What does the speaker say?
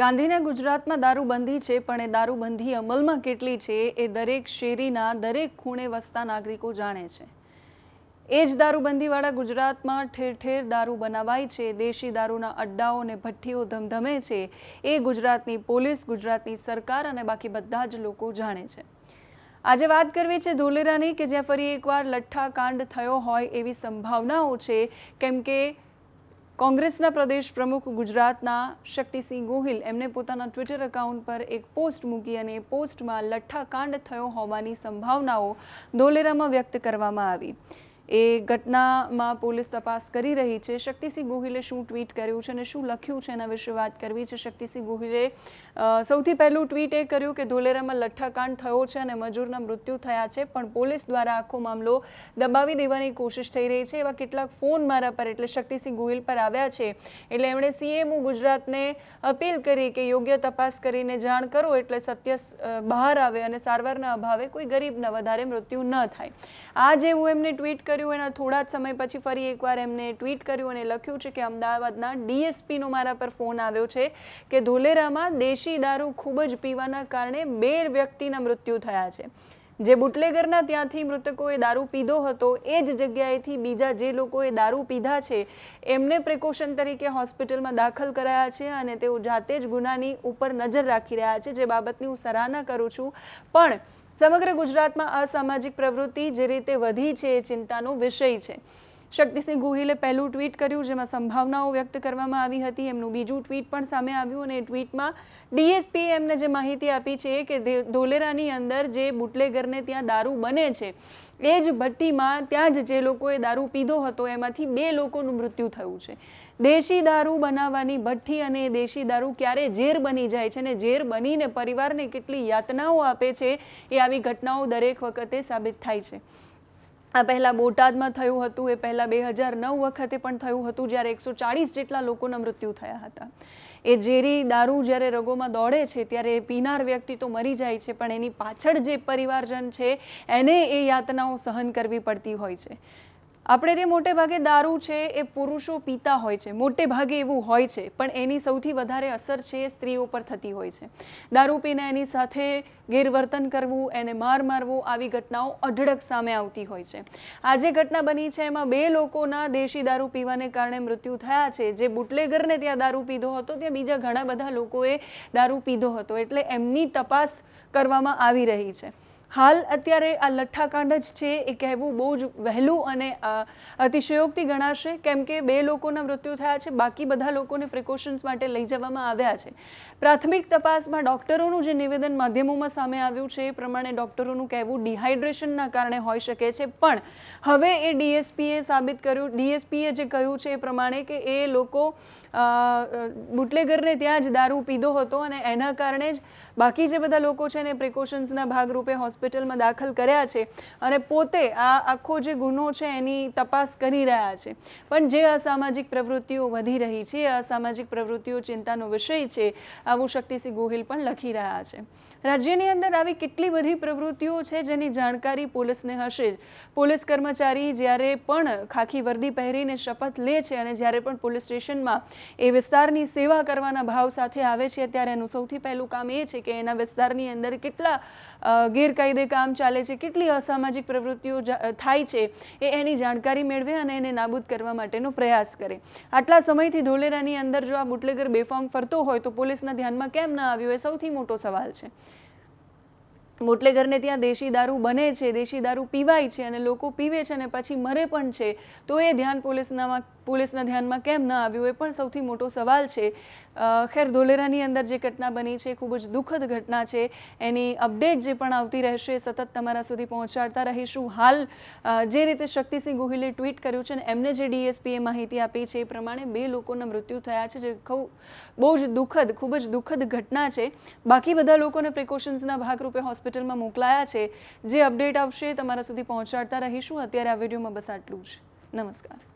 ગાંધીના ગુજરાતમાં દારૂબંધી છે, પણ એ દારૂબંધી અમલમાં કેટલી છે એ દરેક શેરીના દરેક ખૂણે વસતા નાગરિકો જાણે છે. એ જ દારૂબંધીવાળા ગુજરાતમાં ઠેર ઠેર દારૂ બનાવાય છે, દેશી દારૂના અડ્ડાઓ અને ભઠ્ઠીઓ ધમધમે છે, એ ગુજરાતની પોલીસ, ગુજરાતની સરકાર અને બાકી બધા જ લોકો જાણે છે. આજે વાત કરવી છે ધોલેરાની કે જ્યાં ફરી એકવાર લઠ્ઠા કાંડ થયો હોય એવી સંભાવનાઓ છે, કેમ કે કોંગ્રેસના પ્રદેશ પ્રમુખ ગુજરાતના શક્તિસિંહ ગોહિલ એમને પોતાના ટ્વિટર એકાઉન્ટ પર એક પોસ્ટ મૂકી અને એ પોસ્ટમાં લઠ્ઠાકાંડ થયો હોવાની સંભાવનાઓ ધોલેરામાં વ્યક્ત કરવામાં આવી. એ ઘટનામાં પોલીસ તપાસ કરી રહી છે. શક્તિસિંહ ગોહિલે શું ટ્વીટ કર્યું છે અને શું લખ્યું છે એના વિશે વાત કરવી છે? શક્તિસિંહ ગોહિલે સૌથી પહેલું ટ્વીટ એ કર્યું કે ધોલેરામાં લઠ્ઠાકાંડ થયો છે અને મજૂરના મૃત્યુ થયા છે, પણ પોલીસ દ્વારા આખો મામલો દબાવી દેવાની કોશિશ થઈ રહી છે. એવા કેટલાક ફોન મારા પર એટલે શક્તિસિંહ ગોહિલ પર આવ્યા છે. એટલે એમણે સીએમઓ ગુજરાતને અપીલ કરી કે યોગ્ય તપાસ કરીને જાણ કરો એટલે સત્ય બહાર આવે અને સારવારના અભાવે કોઈ ગરીબના વધારે મૃત્યુ ન થાય. આ જેવું એમને ટ્વીટ કર્યું એના થોડા જ સમય પછી ફરી એકવાર એમને ટ્વીટ કર્યું અને લખ્યું છે કે અમદાવાદના ડીએસપીનો મારા પર ફોન આવ્યો છે કે ધોલેરામાં દેશી દારૂ ખૂબ જ પીવાના કારણે બે વ્યક્તિના મૃત્યુ થયા છે. જે બુટલેગરના ત્યાંથી મૃતકોએ દારૂ પીધો હતો, એ જ જગ્યાએથી બીજા જે લોકોએ દારૂ પીધા છે, એમને પ્રિકોશન તરીકે હોસ્પિટલમાં દાખલ કરાયા છે અને તેઓ જાતે જ ગુનાની ઉપર નજર રાખી રહ્યા છે, જે બાબતની હું સરાહના કરું છું. પણ સમગ્ર ગુજરાતમાં અસામાજિક પ્રવૃત્તિ જે રીતે વધી છે એ ચિંતાનો વિષય છે. શક્તિસિંહ ગોહિલે પહેલું ટ્વીટ કર્યું જેમાં સંભાવનાઓ વ્યક્ત કરવામાં આવી હતી. એમનું બીજું ટ્વીટ પણ સામે આવ્યું અને એ ટ્વીટમાં ડીએસપી એમને જે માહિતી આપી છે કે ધોલેરાની અંદર જે બુટલેગરને ત્યાં દારૂ બને છે, એ જ ભઠ્ઠીમાં ત્યાં જ જે લોકોએ દારૂ પીધો હતો, એમાંથી બે લોકોનું મૃત્યુ થયું છે. દેશી દારૂ બનાવવાની ભઠ્ઠી અને દેશી દારૂ ક્યારે ઝેર બની જાય છે અને ઝેર બનીને પરિવારને કેટલી યાતનાઓ આપે છે, એ આવી ઘટનાઓ દરેક વખતે સાબિત થાય છે. આ પહેલાં બોટાદમાં થયું હતું, એ પહેલાં બે હજાર નવ વખતે પણ થયું હતું, જ્યારે એકસો ચાળીસ જેટલા લોકોના મૃત્યુ થયા હતા. એ ઝેરી દારૂ જ્યારે રગોમાં દોડે છે, ત્યારે એ પીનાર વ્યક્તિ તો મરી જાય છે, પણ એની પાછળ જે પરિવારજન છે, એને એ યાતનાઓ સહન કરવી પડતી હોય છે. આપણે તે મોટે ભાગે દારૂ છે એ પુરુષો પીતા હોય છે. મોટે ભાગે એવું હોય છે, પણ એની સૌથી વધારે અસર છે એ સ્ત્રીઓ પર થતી હોય છે. દારૂ પીને એની સાથે ગેરવર્તન કરવું, એને માર મારવું આવી ઘટનાઓ અઢળક સામે આવતી હોય છે. આ જે ઘટના બની છે, એમાં બે લોકોના દેશી દારૂ પીવાને કારણે મૃત્યુ થયા છે. જે બુટલેગરને ત્યાં દારૂ પીધો હતો, ત્યાં બીજા ઘણા બધા લોકોએ દારૂ પીધો હતો. એટલે એમની તપાસ કરવામાં આવી રહી છે. હાલ અત્યારે આ લઠ્ઠાકાંડ જ છે, એ કહેવું બહુ જ વહેલું અને અતિશયોક્તિ ગણાશે, કેમ કે બે લોકોના મૃત્યુ થયા છે, બાકી બધા લોકોને પ્રિકોશન્સ માટે લઈ જવામાં આવ્યા છે. પ્રાથમિક તપાસમાં ડૉક્ટરોનું જે નિવેદન માધ્યમોમાં સામે આવ્યું છે, એ પ્રમાણે ડૉક્ટરોનું કહેવું ડિહાઇડ્રેશનના કારણે હોઈ શકે છે, પણ હવે એ ડીએસપીએ સાબિત કર્યું, ડીએસપીએ જે કહ્યું છે એ પ્રમાણે કે એ લોકો બુટલેગરને ત્યાં જ દારૂ પીધો હતો અને એના કારણે જ બાકી જે બધા લોકો છે એને પ્રિકોશન્સના ભાગરૂપે હોસ્પિટલમાં દાખલ કર્યા છે અને પોતે આ આખો જે ગુનો છે એની તપાસ કરી રહ્યા છે. પણ જે અસામાજિક પ્રવૃત્તિઓ વધી રહી છે અસામાજિક પ્રવૃત્તિઓ ચિંતાનો વિષય છે આવું શક્તિસિંહ ગોહિલ પણ લખી રહ્યા છે. રાજ્યની અંદર આવી કેટલી બધી પ્રવૃત્તિઓ છે જેની જાણકારી પોલીસને હશે પોલીસ કર્મચારી જ્યારે પણ ખાખી વર્દી પહેરીને શપથ લે છે અને જ્યારે પણ પોલીસ સ્ટેશનમાં એ વિસ્તારની સેવા કરવાના ભાવ સાથે આવે છે ત્યારે એનું સૌથી પહેલું કામ એ છે કે એના વિસ્તારની અંદર કેટલા અ, ગેરકાયદે કામ ચાલે છે, કેટલી અસામાજિક પ્રવૃત્તિઓ થાય છે, એ એની જાણકારી મેળવે અને એને નાબૂદ કરવા માટેનો પ્રયાસ કરે. આટલા સમયથી ધોલેરાની અંદર જો આ બુટલેગર બેફામ ફરતો હોય તો પોલીસના ધ્યાનમાં કેમ ના આવ્યું એ સૌથી મોટો સવાલ છે. બુટલેગરને ત્યાં દેશી દારૂ બને છે, દેશી દારૂ પીવાય છે અને લોકો પીવે છે અને પછી મરે પણ છે, તો એ ધ્યાન પોલીસનામાં પોલીસના ધ્યાનમાં કેમ ન આવ્યું એ પણ સૌથી મોટો સવાલ છે. ખેર ધોલેરાની અંદર જે ઘટના બની છે, ખૂબ જ દુઃખદ ઘટના છે. એની અપડેટ જે પણ આવતી રહેશે, સતત તમારા સુધી પહોંચાડતા રહીશું. હાલ જે રીતે શક્તિસિંહ ગોહિલે ટ્વીટ કર્યું છે અને એમને જે ડીએસપીએ માહિતી આપી છે, એ પ્રમાણે બે લોકોના મૃત્યુ થયા છે, જે ખૂબ બહુ જ દુઃખદ, ખૂબ જ દુઃખદ ઘટના છે. બાકી બધા લોકોને પ્રિકોશન્સના ભાગરૂપે હોસ્પિટલમાં મોકલાયા છે. જે અપડેટ આવશે, તમારા સુધી પહોંચાડતા રહીશું. અત્યારે આ વિડીયોમાં બસ આટલું જ. નમસ્કાર.